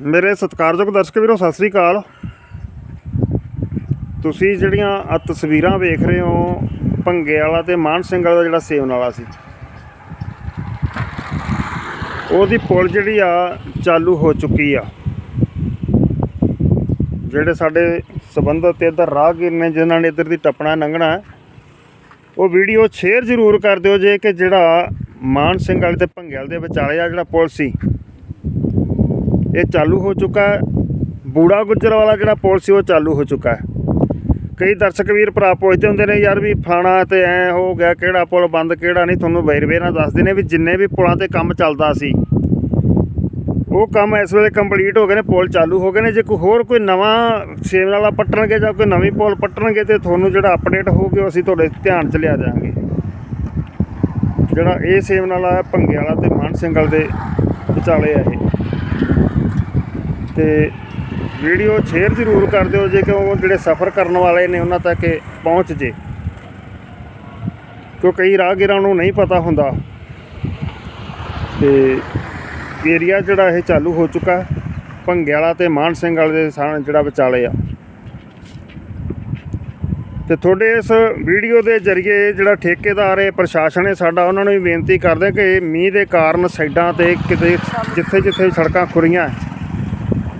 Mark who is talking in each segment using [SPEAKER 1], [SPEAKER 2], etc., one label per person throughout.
[SPEAKER 1] ਮੇਰੇ ਸਤਿਕਾਰਯੋਗ ਦਰਸ਼ਕ ਵੀਰੋ, ਸਤਿ ਸ੍ਰੀ ਅਕਾਲ। ਤੁਸੀਂ ਜਿਹੜੀਆਂ ਆ ਤਸਵੀਰਾਂ ਵੇਖ ਰਹੇ ਹੋ ਭੰਗੇ ਵਾਲਾ ਤੇ ਮਾਨ ਸਿੰਘ ਵਾਲਾ ਜਿਹੜਾ ਸੇਵਨ ਵਾਲਾ ਸੀ। ਉਹਦੀ ਪੁਲ ਜਿਹੜੀ ਆ, ਚਾਲੂ ਹੋ ਚੁੱਕੀ ਆ। ਜਿਹੜੇ ਸਾਡੇ ਸਬੰਧਤ ਇੱਧਰ ਰਾਹਗੀਰ ਨੇ, ਜਿਨ੍ਹਾਂ ਨੇ ਇੱਧਰ ਦੀ ਟੱਪਣਾ ਲੰਘਣਾ ਉਹ ਵੀਡੀਓ ਸ਼ੇਅਰ ਜ਼ਰੂਰ ਕਰ ਦਿਓ ਜੇ ਕਿ ਜਿਹੜਾ ਮਾਨ ਸਿੰਘ ਵਾਲੇ ਤੇ ਭੰਗੇ ਦੇ ਵਿਚਾਲੇ ਆ ਜਿਹੜਾ ਪੁਲ ਸੀ। ਇਹ ਚਾਲੂ ਹੋ ਚੁੱਕਾ ਹੈ। ਬੂੜਾ ਗੁੱਜਰ ਵਾਲਾ ਜਿਹੜਾ ਪੁਲ ਸੀ, ਉਹ ਚਾਲੂ ਹੋ ਚੁੱਕਾ ਹੈ। ਕਈ ਦਰਸ਼ਕ ਵੀਰ ਭਰਾ ਪੁੱਛਦੇ ਹੁੰਦੇ ਨੇ, ਯਾਰ ਵੀ ਫਲਾਣਾ ਤੇ ਐ ਹੋ ਗਿਆ, ਕਿਹੜਾ ਪੁਲ ਬੰਦ, ਕਿਹੜਾ ਨਹੀਂ? ਤੁਹਾਨੂੰ ਵੇਰਵੇ ਨਾਲ ਦੱਸਦੇ ਨੇ ਵੀ ਜਿੰਨੇ ਵੀ ਪੁਲਾਂ ਤੇ ਕੰਮ ਚੱਲਦਾ ਸੀ, ਉਹ ਕੰਮ ਇਸ ਵੇਲੇ ਕੰਪਲੀਟ ਹੋ ਗਏ ਨੇ, ਪੁਲ ਚਾਲੂ ਹੋ ਗਏ ਨੇ। ਜੇ ਕੋਈ ਹੋਰ ਕੋਈ ਨਵਾਂ ਸੇਵਨ ਵਾਲਾ ਪੱਟਣਗੇ ਜਾਂ ਕੋਈ ਨਵੀਂ ਪੁਲ ਪੱਟਣਗੇ ਤੇ ਤੁਹਾਨੂੰ ਜਿਹੜਾ ਅਪਡੇਟ ਹੋਊਗੀ, ਉਹ ਅਸੀਂ ਤੁਹਾਡੇ ਧਿਆਨ 'ਚ ਲਿਆ ਜਾਵਾਂਗੇ ਜਿਹੜਾ ਇਹ ਸੇਵਨ ਵਾਲਾ ਭੰਗੇ ਵਾਲਾ ਤੇ ਮਾਨ ਸਿੰਘ ਦੇ ਵਿਚਾਲੇ ਆ ਇਹ। ਤੇ ਵੀਡੀਓ ਸ਼ੇਅਰ ਜ਼ਰੂਰ ਕਰ ਦਿਓ ਜੇ ਕਿ ਉਹ ਜਿਹੜੇ ਸਫ਼ਰ ਕਰਨ ਵਾਲੇ ਨੇ ਉਹਨਾਂ ਤੱਕ ਪਹੁੰਚ ਜੇ। ਕਿਉਂ ਕਈ ਰਾਹਗੀਰਾਂ ਨੂੰ ਨਹੀਂ ਪਤਾ ਹੁੰਦਾ। ਤੇ ਏਰੀਆ ਜਿਹੜਾ ਇਹ ਚਾਲੂ ਹੋ ਚੁੱਕਾ ਹੈ ਭੰਗੇ ਵਾਲਾ ਤੇ ਮਾਨ ਸਿੰਘ ਵਾਲੇ ਦੇ ਸਾਹ ਜਿਹੜਾ ਵਿਚਾਲੇ ਆ। ਤੇ ਤੁਹਾਡੇ ਇਸ ਵੀਡੀਓ ਦੇ ਜ਼ਰੀਏ ਜਿਹੜਾ ਠੇਕੇਦਾਰ ਹੈ, ਪ੍ਰਸ਼ਾਸਨ ਹੈ, ਸਾਡਾ ਉਹਨਾਂ ਨੂੰ ਵੀ ਬੇਨਤੀ ਕਰਦੇ ਕਿ ਮੀਂਹ ਦੇ ਕਾਰਨ ਸਾਈਡਾਂ ਤੇ ਕਿਤੇ ਜਿੱਥੇ ਜਿੱਥੇ ਸੜਕਾਂ ਖੁਰੀਆਂ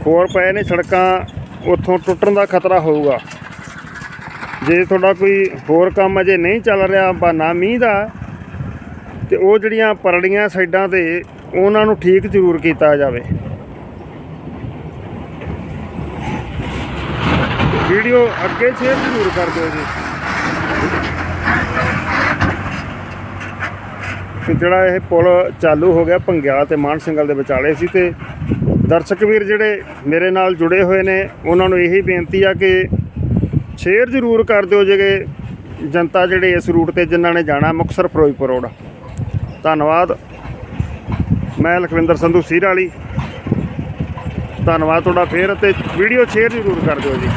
[SPEAKER 1] ਹੈ, ਖੋਰ ਪਏ ਨੇ ਸੜਕਾਂ ਉੱਥੋਂ ਟੁੱਟਣ ਦਾ ਖਤਰਾ ਹੋਊਗਾ। ਜੇ ਤੁਹਾਡਾ ਕੋਈ ਹੋਰ ਕੰਮ ਅਜੇ ਨਹੀਂ ਚੱਲ ਰਿਹਾ ਬਹਾਨਾ ਮੀਂਹ ਦਾ ਤੇ ਉਹ ਜਿਹੜੀਆਂ ਪਰੜੀਆਂ ਸਾਈਡਾਂ ਤੇ ਉਹਨਾਂ ਨੂੰ ਠੀਕ ਜ਼ਰੂਰ ਕੀਤਾ ਜਾਵੇ। ਵੀਡੀਓ ਅੱਗੇ ਸ਼ੇਅਰ ਜ਼ਰੂਰ ਕਰ ਦਿਓ ਜੀ। ਕਿ ਜਿਹੜਾ ਇਹ ਪੁਲ ਚਾਲੂ ਹੋ ਗਿਆ ਭੰਗਿਆਲਾ ਤੇ ਮਾਨ ਸਿੰਘਲ ਦੇ ਵਿਚਾਲੇ ਸੀ ਤੇ ਦਰਸ਼ਕ ਵੀਰ ਜਿਹੜੇ ਮੇਰੇ ਨਾਲ ਜੁੜੇ ਹੋਏ ਨੇ, ਉਹਨਾਂ ਨੂੰ ਇਹੀ ਬੇਨਤੀ ਆ ਕਿ ਸ਼ੇਅਰ ਜ਼ਰੂਰ ਕਰ ਦਿਓ ਜੇ ਜਨਤਾ ਜਿਹੜੇ ਇਸ ਰੂਟ ਤੇ ਜਿਨ੍ਹਾਂ ਨੇ ਜਾਣਾ ਮੁਕਤਸਰ ਫਿਰੋਜ਼ਪੁਰ ਰੋਡ। ਧੰਨਵਾਦ। ਮੈਂ ਲਖਵਿੰਦਰ ਸੰਧੂ ਸੀਰ ਵਾਲੀ ਧੰਨਵਾਦ ਤੁਹਾਡਾ ਫੇਰ ਅਤੇ ਵੀਡੀਓ ਸ਼ੇਅਰ ਜ਼ਰੂਰ ਕਰ ਦਿਓ ਜੀ।